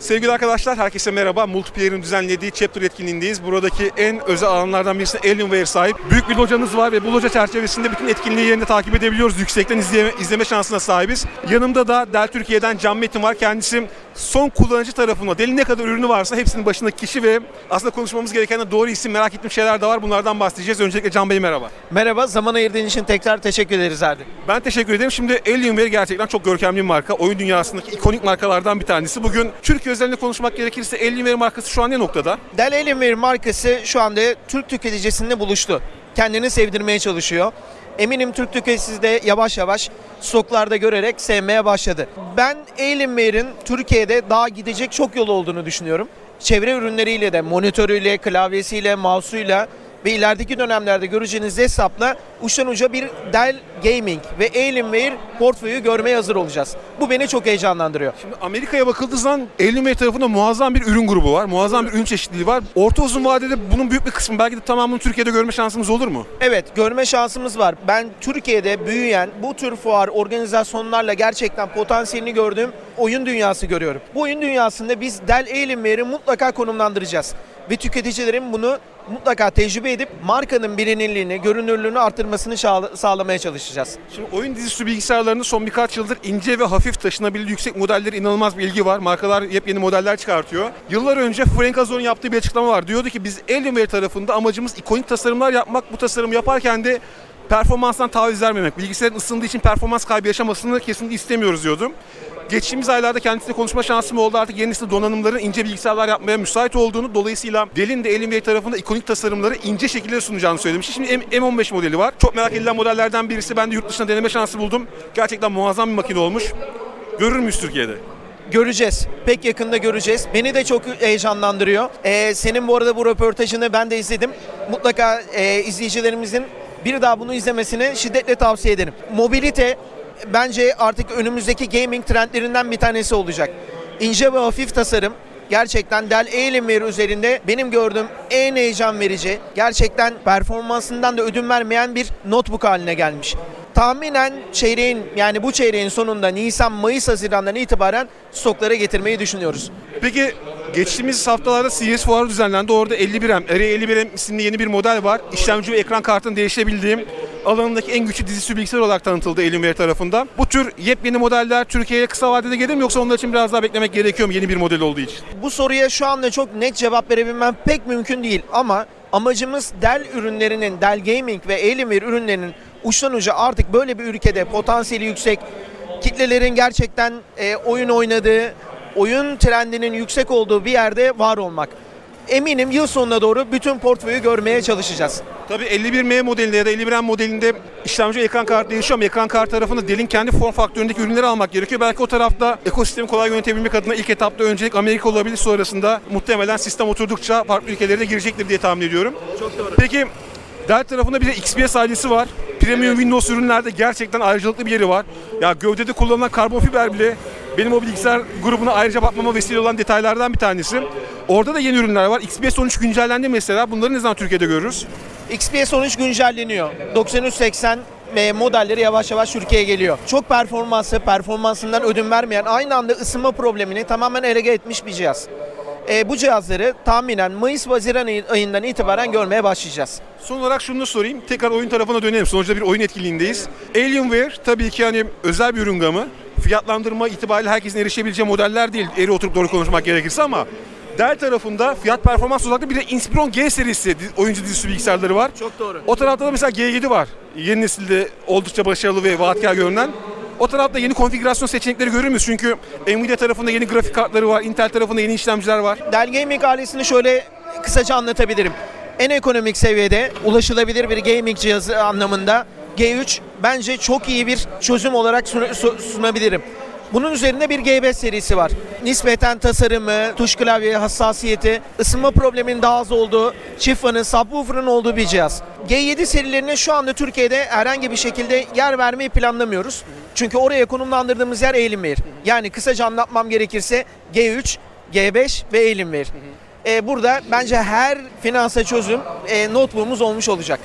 Sevgili arkadaşlar, herkese merhaba. Multiplayer'in düzenlediği Chapter etkinliğindeyiz. Buradaki en özel alanlardan birisi Alienware sahip. Büyük bir locamız var ve bu loca çerçevesinde bütün etkinliği yerinde takip edebiliyoruz. Yüksekten izleme, izleme şansına sahibiz. Yanımda da Dell Türkiye'den Can Metin var. Kendisi son kullanıcı tarafına, Dell'in ne kadar ürünü varsa hepsinin başındaki kişi ve aslında konuşmamız gereken de doğru isim merak ettiğim şeyler de var. Bunlardan bahsedeceğiz. Öncelikle Can Bey merhaba. Merhaba, zaman ayırdığın için tekrar teşekkür ederiz Erdi. Ben teşekkür ederim. Şimdi Alienware gerçekten çok görkemli bir marka. Oyun dünyasındaki ikonik markalardan bir tanesi. Bugün Türkiye özelinde konuşmak gerekirse Alienware markası şu an ne noktada? Dell Alienware markası şu anda Türk tüketicisinde buluştu. Kendini sevdirmeye çalışıyor. Eminim Türk tüketicisi de yavaş yavaş stoklarda görerek sevmeye başladı. Ben Alienware'in Türkiye'de daha gidecek çok yol olduğunu düşünüyorum. Çevre ürünleriyle de, monitörüyle, klavyesiyle, mouse'uyla ve ilerideki dönemlerde göreceğiniz hesapla uçtan uca bir Dell Gaming ve Alienware portföyü görmeye hazır olacağız. Bu beni çok heyecanlandırıyor. Şimdi Amerika'ya bakıldığı zaman Alienware tarafında muazzam bir ürün grubu var. Muazzam bir ürün çeşitliliği var. Orta uzun vadede bunun büyük bir kısmı belki de tamamını Türkiye'de görme şansımız olur mu? Evet görme şansımız var. Ben Türkiye'de büyüyen bu tür fuar organizasyonlarla gerçekten potansiyelini gördüğüm oyun dünyası görüyorum. Bu oyun dünyasında biz Dell Alienware'i mutlaka konumlandıracağız. Ve tüketicilerin bunu mutlaka tecrübe edip markanın bilinirliğini, görünürlüğünü artırmasını sağlamaya çalışacağız. Şimdi oyun dizüstü bilgisayarlarında son birkaç yıldır ince ve hafif taşınabilir yüksek modelleri inanılmaz bir ilgi var. Markalar yepyeni modeller çıkartıyor. Yıllar önce Frank Azor'un yaptığı bir açıklama var. Diyordu ki biz Alienware tarafında amacımız ikonik tasarımlar yapmak. Bu tasarımı yaparken de performanstan taviz vermemek. Bilgisayarın ısındığı için performans kaybı yaşamasını kesinlikle istemiyoruz diyordu. Geçtiğimiz aylarda kendisiyle konuşma şansım oldu. Artık yeni nesil donanımların ince bilgisayarlar yapmaya müsait olduğunu, dolayısıyla Dell'in de Alienware tarafında ikonik tasarımları ince şekilde sunacağını söylemişti. Şimdi M- M15 modeli var. Çok merak edilen modellerden birisi. Ben de yurt dışında deneme şansı buldum. Gerçekten muazzam bir makine olmuş. Görür müyüz Türkiye'de? Göreceğiz. Pek yakında göreceğiz. Beni de çok heyecanlandırıyor. Ee, senin bu arada bu röportajını ben de izledim. Mutlaka e, izleyicilerimizin bir daha bunu izlemesini şiddetle tavsiye ederim. Mobilite bence artık önümüzdeki gaming trendlerinden bir tanesi olacak. İnce ve hafif tasarım gerçekten Dell Alienware üzerinde benim gördüğüm en heyecan verici, gerçekten performansından da ödün vermeyen bir notebook haline gelmiş. Tahminen çeyreğin yani bu çeyreğin sonunda Nisan, Mayıs, Haziran'dan itibaren stoklara getirmeyi düşünüyoruz. Peki geçtiğimiz haftalarda CES fuarı düzenlendi. Orada 51M, RE51M isimli yeni bir model var. İşlemci ve ekran kartını değiştirebildiğim alanındaki en güçlü dizüstü bilgisayar olarak tanıtıldı Alienware tarafından. Bu tür yepyeni modeller Türkiye'ye kısa vadede gelir mi yoksa onlar için biraz daha beklemek gerekiyor mu yeni bir model olduğu için? Bu soruya şu anda çok net cevap verebilmem pek mümkün değil ama amacımız Dell ürünlerinin, Dell Gaming ve Alienware ürünlerinin uçtan uca artık böyle bir ülkede potansiyeli yüksek, kitlelerin gerçekten e, oyun oynadığı, oyun trendinin yüksek olduğu bir yerde var olmak. Eminim yıl sonuna doğru bütün portföyü görmeye çalışacağız. Tabii 51M modelinde ya da 51M modelinde işlemci ve ekran kartı değişiyor ama ekran kartı tarafında Dell'in kendi form faktöründeki ürünleri almak gerekiyor. Belki o tarafta ekosistemi kolay yönetebilmek adına ilk etapta öncelik Amerika olabilir sonrasında muhtemelen sistem oturdukça farklı ülkelere de girecektir diye tahmin ediyorum. Çok doğru. Peki Dell tarafında bir de XPS ailesi var. Premium Windows ürünlerde gerçekten ayrıcalıklı bir yeri var. Ya gövdede kullanılan karbon fiber bile benim o bilgisayar grubuna ayrıca bakmama vesile olan detaylardan bir tanesi. Orada da yeni ürünler var. XPS 13 güncellendi mesela. Bunları ne zaman Türkiye'de görürüz? XPS 13 güncelleniyor. 9380 ve modelleri yavaş yavaş Türkiye'ye geliyor. Çok performanslı, performansından ödün vermeyen, aynı anda ısınma problemini tamamen elege etmiş bir cihaz. E, bu cihazları tahminen Mayıs ve Haziran ayı- ayından itibaren görmeye başlayacağız. Son olarak şunu da sorayım. Tekrar oyun tarafına dönelim. Sonuçta bir oyun etkinliğindeyiz. Alienware tabii ki hani özel bir ürün gamı. Fiyatlandırma itibariyle herkesin erişebileceği modeller değil. Eri oturup doğru konuşmak gerekirse ama Dell tarafında fiyat performans olarak bir de Inspiron G serisi oyuncu dizüstü bilgisayarları var. Çok doğru. O tarafta da mesela G7 var. Yeni nesilde oldukça başarılı ve vaatkar görünen. O tarafta yeni konfigürasyon seçenekleri görür müyüz? Çünkü Nvidia tarafında yeni grafik kartları var, Intel tarafında yeni işlemciler var. Dell Gaming ailesini şöyle kısaca anlatabilirim. En ekonomik seviyede ulaşılabilir bir gaming cihazı anlamında G3 bence çok iyi bir çözüm olarak sun- su- sunabilirim. Bunun üzerinde bir G5 serisi var. Nispeten tasarımı, tuş klavye hassasiyeti, ısınma probleminin daha az olduğu, çift fanın, subwoofer'ın olduğu bir cihaz. G7 serilerine şu anda Türkiye'de herhangi bir şekilde yer vermeyi planlamıyoruz. Çünkü oraya konumlandırdığımız yer Alienware. Yani kısaca anlatmam gerekirse G3, G5 ve Alienware. Ee, burada bence her finansa çözüm e, notebook'umuz olmuş olacak.